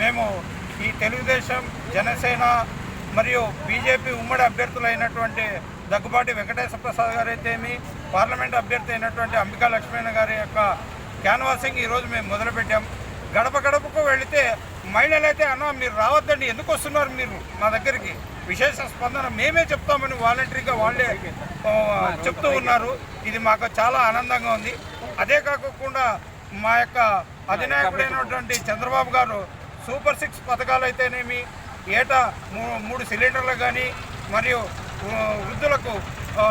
మేము ఈ తెలుగుదేశం జనసేన మరియు బీజేపీ ఉమ్మడి అభ్యర్థులైనటువంటి దగ్గుబాటి వెంకటేశ్వర ప్రసాద్ గారు అయితేమి పార్లమెంట్ అభ్యర్థి అయినటువంటి అంబికా లక్ష్మణ గారి యొక్క క్యాన్వాసింగ్ ఈరోజు మేము మొదలుపెట్టాం. గడప గడపకు వెళితే మహిళలు అయితే అన్న మీరు రావద్దండి ఎందుకు వస్తున్నారు మీరు మా దగ్గరికి? విశేష స్పందన మేమే చెప్తామని వాలంటరీగా వాళ్ళే చెప్తూ ఉన్నారు. ఇది మాకు చాలా ఆనందంగా ఉంది. అదే కాకుండా మా యొక్క అధినాయకుడైనటువంటి చంద్రబాబు గారు సూపర్ సిక్స్ పథకాలు అయితేనేమి ఏటా మూ- మూడు సిలిండర్లు కానీ మరియు వృద్ధులకు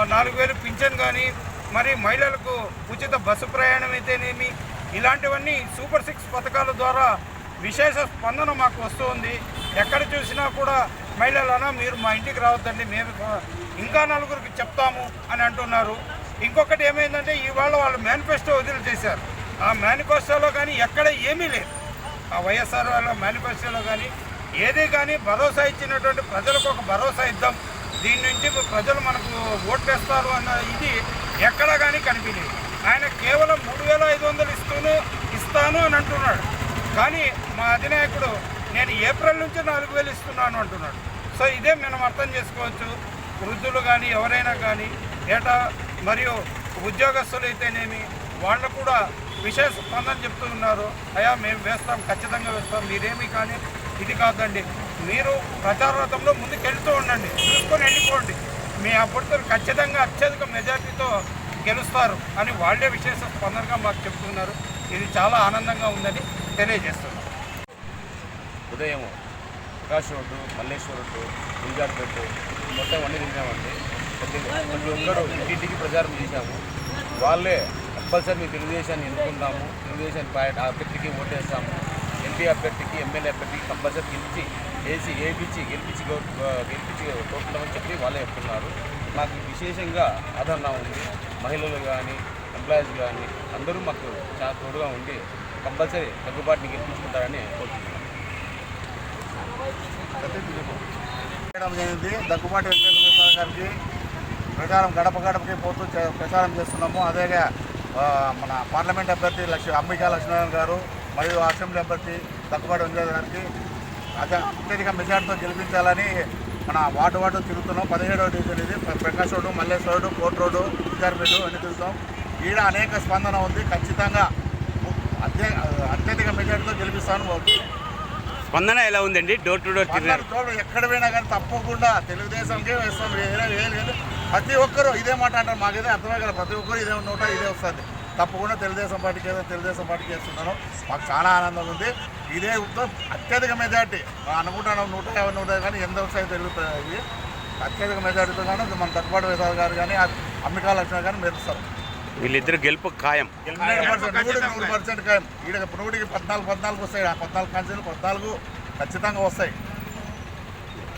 నాలుగు వేలు పింఛన్ కానీ మరి మహిళలకు ఉచిత బస్సు ప్రయాణం అయితేనేమి ఇలాంటివన్నీ సూపర్ సిక్స్ పథకాల ద్వారా విశేష స్పందన మాకు వస్తుంది. ఎక్కడ చూసినా కూడా మహిళలనా మీరు మా ఇంటికి రావద్దండి మేము ఇంకా నలుగురికి చెప్తాము అని అంటున్నారు. ఇంకొకటి ఏమైందంటే ఇవాళ వాళ్ళు మేనిఫెస్టో వదిలి చేశారు ఆ మేనిఫెస్టోలో కానీ ఎక్కడ ఏమీ లేదు. ఆ వైఎస్ఆర్ వాళ్ళ మేనిఫెస్టోలో కానీ ఏది కానీ భరోసా ఇచ్చినటువంటి ప్రజలకు ఒక భరోసా ఇద్దాం. దీని నుంచి ప్రజలు మనకు ఓట్లేస్తారు అన్న ఇది ఎక్కడా కానీ కనిపించలేదు. ఆయన కేవలం మూడు వేల ఐదు వందలు ఇస్తూను ఇస్తాను అని అంటున్నాడు. కానీ మా అధినాయకుడు నేను ఏప్రిల్ నుంచి నాలుగు వేలు ఇస్తున్నాను అంటున్నాడు. సో ఇదే మనం అర్థం చేసుకోవచ్చు. వృద్ధులు కానీ ఎవరైనా కానీ ఏటా మరియు ఉద్యోగస్తులు అయితేనేమి వాళ్ళు కూడా విశేష స్పందన చెప్తూ ఉన్నారు. అయా మేము వేస్తాం ఖచ్చితంగా వేస్తాం మీరేమీ కానీ ఇది కాదండి. మీరు ప్రచార రథంలో ముందుకు ఉండండి చూసుకొని వెళ్ళిపోండి. మీ అభ్యర్థులు ఖచ్చితంగా అత్యధిక మెజార్టీతో గెలుస్తారు అని వాళ్ళే విశేష స్పందనగా మాకు చెప్తున్నారు. ఇది చాలా ఆనందంగా ఉందని తెలియజేస్తున్నారు ఉదయం ప్రకాష్ రోడ్డు మల్లేశ్వర రోడ్డు గుంజార్పేట మొత్తం అన్నీ తిరిగామండి. ప్రతి ఒక్కరు ఇంటింటికి ప్రచారం చేశాము. వాళ్ళే కంపల్సరీ మీ తెలుగుదేశాన్ని ఎన్నుకుంటాము తెలుగుదేశాన్ని పార్టీ అభ్యర్థికి ఓటేస్తాము. ఎంపీ అభ్యర్థికి ఎమ్మెల్యే అభ్యర్థికి కంపల్సరీ గెలిచి ఏసీ ఏపీచి గెలిపించి గెలిపించి కోరుకుంటామని చెప్పి వాళ్ళే చెప్తున్నారు. నాకు విశేషంగా ఆదరణ ఉంది. మహిళలు కానీ ఎంప్లాయీస్ కానీ అందరూ మాకు చాలా తోడుగా ఉండి కంపల్సరీ దగ్గుబాటుని గెలిపించుకుంటారని కోరుకుంటున్నాను దగ్గుబాటు జరిగింది. దగ్గుబాటి వెంకటేశ్వర గారికి ప్రచారం గడప గడపకి పోతూ ప్రచారం చేస్తున్నాము. అదేగా మన పార్లమెంట్ అభ్యర్థి లక్ష్మి అంబికా లక్ష్మీనారాయణ గారు మరియు అసెంబ్లీ అభ్యర్థి దగ్గుబాటి వెంకటేశ్వర గారికి అత్య అత్యధిక మెజార్టీతో గెలిపించాలని మన వార్డు వార్డు తిరుగుతున్నాం. పదిహేడవ డివిజన్ ఇది. ప్ర- ప్రకాష్ రోడ్డు మల్లేశ్వర రోడ్డు కోట్ రోడ్డు విద్యార్పేట అన్ని తిరుగుతాం. ఈడ అనేక స్పందన ఉంది. ఖచ్చితంగా అత్య అత్యధిక మెజార్టీతో గెలిపిస్తాను. స్పందన ఎలా ఉందండి? డోర్ టు డోర్ ఎక్కడ పోయినా కానీ తప్పకుండా తెలుగుదేశంకే వేస్తాం. వేరే ప్రతి ఒక్కరు ఇదే మాట అంటారు. మాకైతే అర్థమే కదా. ప్రతి ఒక్కరు ఇదే నోట ఇదే వస్తుంది. తప్పకుండా తెలుగుదేశం పార్టీకి ఏదో తెలుగుదేశం పార్టీకి వేస్తున్నాను మాకు చాలా ఆనందం ఉంది. ఇదే ఉత్తం అత్యధిక మెజార్టీ. అనుకుంటాను నూట యాభై నూట కానీ ఎంత వస్తాయో తెలుగుతాయి. అత్యధిక మెజార్టీతో కానీ మన తక్కువ వేసారు గారు కానీ అమ్మికా లక్ష్మణ్ కానీ మెరుస్తారు. వీళ్ళిద్దరు గెలుపు ఖాయం. నూటికి నూరు పర్సెంట్ ఖాయం. ఈడ నూటికి పద్నాలుగు పద్నాలుగు వస్తాయి. ఆ పద్నాలుగు కాన్సెన్లు పద్నాలుగు ఖచ్చితంగా వస్తాయి.